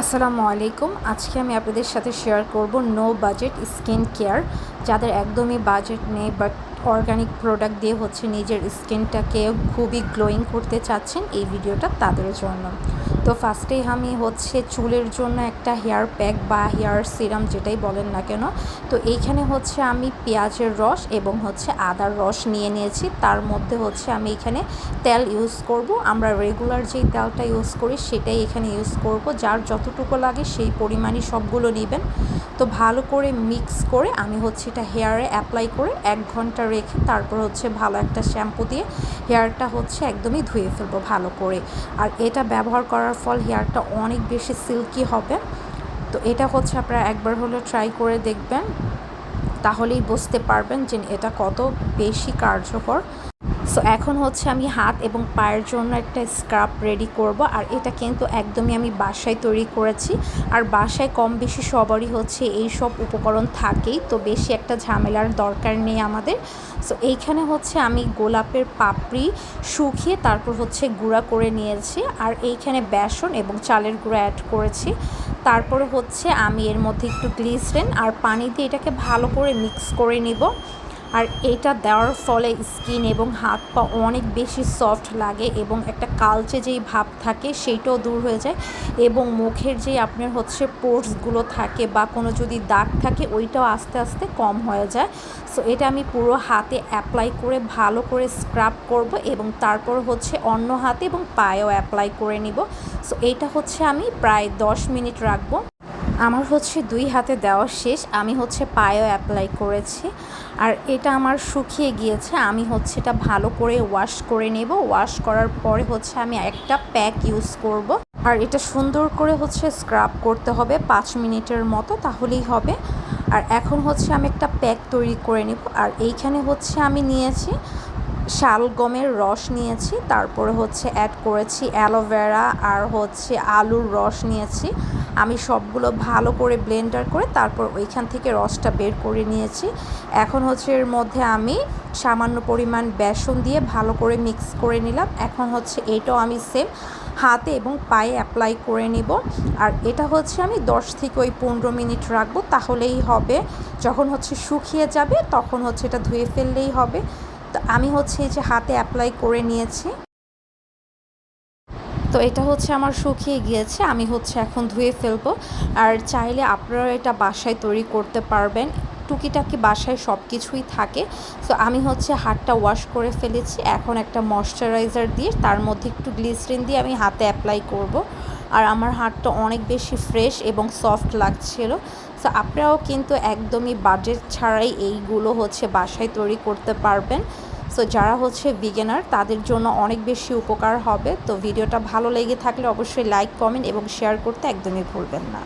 আসসালামু আলাইকুম। আজকে আমি আপনাদের সাথে শেয়ার করব নো বাজেট স্কিন কেয়ার যাদের একদমই বাজেট নেই বাট অর্গানিক প্রোডাক্ট দিয়ে হচ্ছে নিজের স্কিনটাকে খুবই গ্লোয়িং করতে চাচ্ছেন এই ভিডিওটা তাদের জন্য। তো ফার্স্টেই আমি হচ্ছে চুলের জন্য একটা হেয়ার প্যাক বা হেয়ার সিরাম যেটাই বলেন না কেন, তো এইখানে হচ্ছে আমি পেঁয়াজের রস এবং হচ্ছে আদার রস নিয়ে নিয়েছি। তার মধ্যে হচ্ছে আমি এখানে তেল ইউজ করব। আমরা রেগুলার যেই তেলটা ইউজ করি সেটাই এখানে ইউজ করব। যার যতটুকু লাগে সেই পরিমাণই সবগুলো নেবেন। তো ভালো করে মিক্স করে আমি হচ্ছে এটা হেয়ারে অ্যাপ্লাই করে এক ঘণ্টা রেখে, তারপর হচ্ছে ভালো একটা শ্যাম্পু দিয়ে হেয়ারটা হচ্ছে একদমই ধুয়ে ফেলব ভালো করে। আর এটা ব্যবহার করার ফল হেয়ারটা অনেক বেশি সিল্কি হবে। তো এটা হচ্ছে আপনারা একবার হলে ট্রাই করে দেখবেন, তাহলেই বুঝতে পারবেন যে এটা কত বেশি কার্যকর। সো এখন হচ্ছে আমি হাত এবং পায়ের জন্য একটা স্ক্রাব রেডি করব। আর এটা কিন্তু একদমই আমি বাসায় তৈরি করেছি। আর বাসায় কম বেশি সবারই হচ্ছে এই সব উপকরণ থাকেই। তো বেশি একটা ঝামেলার দরকার নেই আমাদের। সো এইখানে হচ্ছে আমি গোলাপের পাপড়ি শুকিয়ে তারপর হচ্ছে গুঁড়া করে নিয়েছি। আর এইখানে বেসন এবং চালের গুঁড়া অ্যাড করেছি। তারপরে হচ্ছে আমি এর মধ্যে একটু গ্লিসরেন আর পানি দিয়ে এটাকে ভালো করে মিক্স করে নিব। আর এটা দেওয়ার ফলে স্কিন এবং হাত পা অনেক বেশি সফট লাগে এবং একটা কালচে যেই ভাব থাকে সেইটাও দূর হয়ে যায় এবং মুখের যেই আপনার হচ্ছে পোর্টসগুলো থাকে বা কোনো যদি দাগ থাকে ওইটাও আস্তে আস্তে কম হয়ে যায়। সো এটা আমি পুরো হাতে অ্যাপ্লাই করে ভালো করে স্ক্রাব করব এবং তারপর হচ্ছে অন্য হাতে এবং পায়েও অ্যাপ্লাই করে নিব। সো এইটা হচ্ছে আমি প্রায় দশ মিনিট রাখব। আমার হচ্ছে দুই হাতে দেওয়া শেষ, আমি হচ্ছে পায়েও অ্যাপ্লাই করেছি। আর এটা আমার শুকিয়ে গিয়েছে, আমি হচ্ছে এটা ভালো করে ওয়াশ করে নেব। ওয়াশ করার পরে হচ্ছে আমি একটা প্যাক ইউজ করব। আর এটা সুন্দর করে হচ্ছে স্ক্রাব করতে হবে পাঁচ মিনিটের মতো, তাহলেই হবে। আর এখন হচ্ছে আমি একটা প্যাক তৈরি করে নেব। আর এইখানে হচ্ছে আমি নিয়েছি শালগমের রস নিয়েছি, তারপরে হচ্ছে অ্যাড করেছি অ্যালোভেরা আর হচ্ছে আলুর রস নিয়েছি। আমি সবগুলো ভালো করে ব্লেন্ডার করে তারপর ওইখান থেকে রসটা বের করে নিয়েছি। এখন হচ্ছে এর মধ্যে আমি সামান্য পরিমাণ বেসন দিয়ে ভালো করে মিক্স করে নিলাম। এখন হচ্ছে এটাও আমি সেম হাতে এবং পায়ে অ্যাপ্লাই করে নিব। আর এটা হচ্ছে আমি দশ থেকে ওই পনেরো মিনিট রাখব, তাহলেই হবে। যখন হচ্ছে শুকিয়ে যাবে, তখন হচ্ছে এটা ধুয়ে ফেললেই হবে। তো আমি হচ্ছে এই যে হাতে অ্যাপ্লাই করে নিয়েছি। তো এটা হচ্ছে আমার শুকিয়ে গিয়েছে, আমি হচ্ছে এখন ধুয়ে ফেলব। আর চাইলে আপনারা এটা বাসায় তৈরি করতে পারবেন। টুকিটাকি বাসায় সব কিছুই থাকে। সো আমি হচ্ছে হাতটা ওয়াশ করে ফেলেছি। এখন একটা ময়শ্চারাইজার দিয়ে, তার মধ্যে একটু গ্লিসরিন দিয়ে আমি হাতে অ্যাপ্লাই করব। আর আমার হাতটা অনেক বেশি ফ্রেশ এবং সফট লাগছিল। সো আপনারাও কিন্তু একদমই বাজেট ছাড়াই এইগুলো হচ্ছে বাসায় তৈরি করতে পারবেন। সো যারা হচ্ছে বিগেনার তাদের জন্য অনেক বেশি উপকার হবে। তো, ভিডিওটা ভালো লেগে থাকলে অবশ্যই লাইক কমেন্ট এবং শেয়ার করতে একদমই ভুলবেন না।